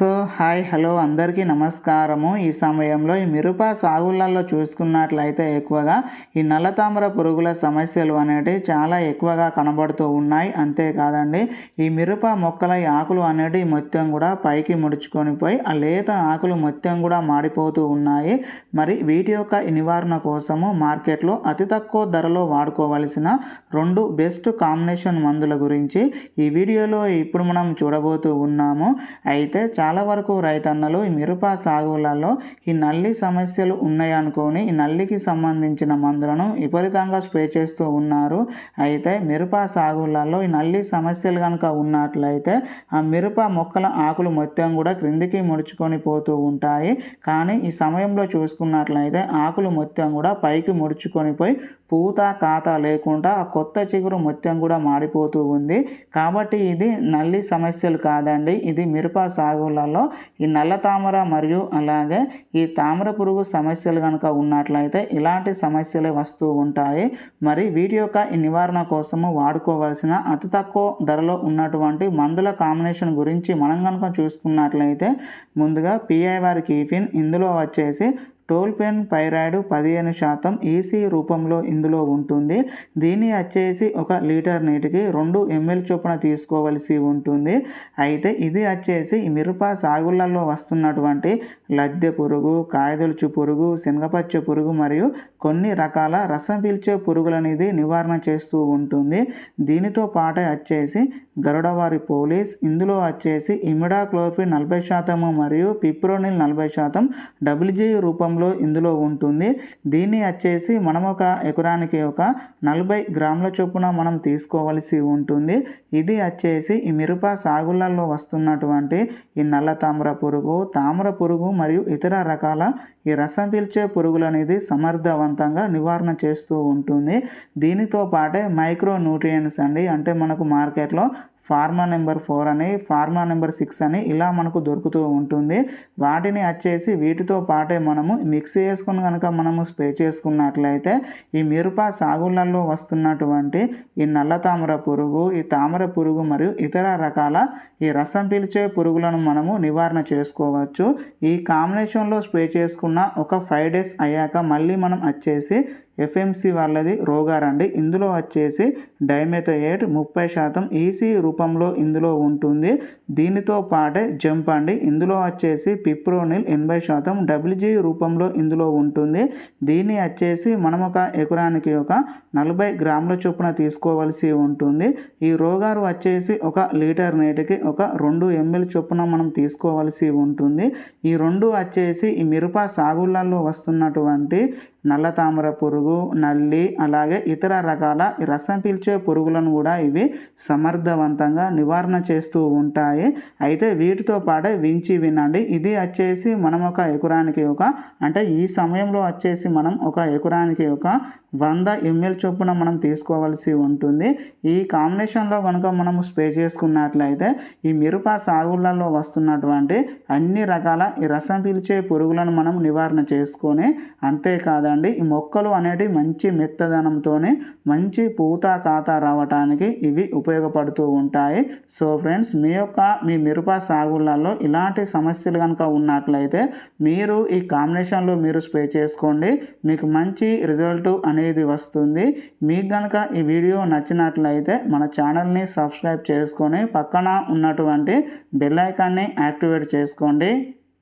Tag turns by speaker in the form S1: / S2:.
S1: So hi hello అందరికీ నమస్కారము. ఈ సమయంలో ఈ మిరప సాగులలో చూసుకున్నట్లయితే ఎక్కువగా ఈ నల్ల తామర పురుగుల సమస్యలు అనేటివి చాలా ఎక్కువగా కనబడుతూ ఉన్నాయి. అంతేకాదండి ఈ మిరప మొక్కల ఆకులు అనేటివి మొత్తం కూడా పైకి ముడుచుకొని పోయి ఆ లేత ఆకులు మొత్తం కూడా మాడిపోతూ ఉన్నాయి. మరి వీటి యొక్క నివారణ కోసము మార్కెట్లో అతి తక్కువ ధరలో వాడుకోవలసిన రెండు బెస్ట్ కాంబినేషన్ మందుల గురించి ఈ వీడియోలో ఇప్పుడు మనం చూడబోతూ ఉన్నాము. అయితే చాలా చాలా వరకు రైతన్నలు ఈ మిరప సాగులలో ఈ నల్లి సమస్యలు ఉన్నాయనుకొని ఈ నల్లికి సంబంధించిన మందులను విపరీతంగా స్ప్రే చేస్తూ ఉన్నారు. అయితే మిరప సాగులలో ఈ నల్లి సమస్యలు కనుక ఉన్నట్లయితే ఆ మిరప మొక్కల ఆకులు మొత్తం కూడా క్రిందికి ముడుచుకొని పోతూ ఉంటాయి. కానీ ఈ సమయంలో చూసుకున్నట్లయితే ఆకులు మొత్తం కూడా పైకి ముడుచుకొని పోయి పూత కాత లేకుండా ఆ కొత్త చిగురు మొత్తం కూడా మాడిపోతూ ఉంది. కాబట్టి ఇది నల్లి సమస్యలు కాదండి. ఇది మిరప సాగులలో ఈ నల్ల తామర మరియు అలాగే ఈ తామర పురుగు సమస్యలు కనుక ఉన్నట్లయితే ఇలాంటి సమస్యలే వస్తూ ఉంటాయి. మరి వీటి యొక్క నివారణ కోసము వాడుకోవాల్సిన అతి తక్కువ ధరలో ఉన్నటువంటి మందుల కాంబినేషన్ గురించి మనం కనుక చూసుకున్నట్లయితే ముందుగా పిఐ వారి కీఫిన్ ఇందులో వచ్చేసి టోల్పెన్ పైరాయిడ్ పదిహేను శాతం ఈసీ రూపంలో ఇందులో ఉంటుంది. దీన్ని వచ్చేసి ఒక లీటర్ నీటికి రెండు ఎంఎల్ చొప్పున తీసుకోవలసి ఉంటుంది. అయితే ఇది వచ్చేసి మిరప సాగులలో వస్తున్నటువంటి లద్దె పురుగు కాయదొలుచు పురుగు శనగపచ్చ పురుగు మరియు కొన్ని రకాల రసం పీల్చే పురుగులనేది నివారణ చేస్తూ ఉంటుంది. దీనితో పాటే వచ్చేసి గరుడవారి పోలీస్ ఇందులో వచ్చేసి ఇమిడాక్లోఫిన్ నలభై శాతము మరియు పిప్రోనిల్ నలభై శాతం డబ్ల్యూజీ రూపంలో ఇందులో ఉంటుంది. దీన్ని వచ్చేసి మనం ఒక ఎకరానికి ఒక నలభై గ్రాముల చొప్పున మనం తీసుకోవలసి ఉంటుంది. ఇది వచ్చేసి ఈ మిరప సాగులలో వస్తున్నటువంటి ఈ నల్ల తామర పురుగు తామర పురుగు మరియు ఇతర రకాల ఈ రసం పీల్చే పురుగులు అనేది సమర్థవంతంగా నివారణ చేస్తూ ఉంటుంది. దీనితో పాటే మైక్రో న్యూట్రియంట్స్ అండి. అంటే మనకు మార్కెట్లో ఫార్మా నెంబర్ ఫోర్ అని ఫార్మా నెంబర్ సిక్స్ అని ఇలా మనకు దొరుకుతూ ఉంటుంది. వాటిని వచ్చేసి వీటితో పాటే మనము మిక్స్ చేసుకుని కనుక మనము స్ప్రే చేసుకున్నట్లయితే ఈ మిరప సాగులలో వస్తున్నటువంటి ఈ నల్ల తామర పురుగు ఈ తామర పురుగు మరియు ఇతర రకాల ఈ రసం పీల్చే పురుగులను మనము నివారణ చేసుకోవచ్చు. ఈ కాంబినేషన్లో స్ప్రే చేసుకున్న ఒక ఫైవ్ డేస్ అయ్యాక మళ్ళీ మనం వచ్చేసి ఎఫ్ఎంసి వాళ్ళది రోగారండి. ఇందులో వచ్చేసి డైమెథోయేట్ ముప్పై శాతం ఈసీ రూపంలో ఇందులో ఉంటుంది. దీనితో పాటే జంప్ అండి. ఇందులో వచ్చేసి పిప్రోనిల్ ఎనభై శాతం డబ్ల్యూజీ రూపంలో ఇందులో ఉంటుంది. దీన్ని వచ్చేసి మనం ఒక ఎకరానికి ఒక నలభై గ్రాముల చొప్పున తీసుకోవాల్సి ఉంటుంది. ఈ రోగారు వచ్చేసి ఒక లీటర్ నీటికి ఒక రెండు ఎంఎల్ చొప్పున మనం తీసుకోవాల్సి ఉంటుంది. ఈ రెండు వచ్చేసి ఈ మిరప సాగులలో వస్తున్నటువంటి నల్ల తామర పురుగు నల్లి అలాగే ఇతర రకాల రసం పీల్చే పురుగులను కూడా ఇవి సమర్థవంతంగా నివారణ చేస్తూ ఉంటాయి. అయితే వీటితో పాటే వించి వినండి. ఇది వచ్చేసి మనం ఒక ఎకరానికి ఒక అంటే ఈ సమయంలో వచ్చేసి మనం ఒక ఎకరానికి ఒక వంద ఎంఎల్ చొప్పున మనం తీసుకోవాల్సి ఉంటుంది. ఈ కాంబినేషన్లో కనుక మనం స్ప్రే చేసుకున్నట్లయితే ఈ మిరప సాగులలో వస్తున్నటువంటి అన్ని రకాల ఈ రసం పీల్చే పురుగులను మనం నివారణ చేసుకొని అంతేకాదు కదండి? ఈ మొక్కలు అనేటివి మంచి మెత్తదనంతోనే మంచి పూత ఖాతా రావటానికి ఇవి ఉపయోగపడుతూ ఉంటాయి. సో ఫ్రెండ్స్ మీ యొక్క మీ మిరప సాగులలో ఇలాంటి సమస్యలు కనుక ఉన్నట్లయితే మీరు ఈ కాంబినేషన్లో మీరు స్ప్రే చేసుకోండి. మీకు మంచి రిజల్ట్ అనేది వస్తుంది. మీకు కనుక ఈ వీడియో నచ్చినట్లయితే మన ఛానల్ని సబ్స్క్రైబ్ చేసుకొని పక్కన ఉన్నటువంటి బెల్ ఐకాన్ని యాక్టివేట్ చేసుకోండి.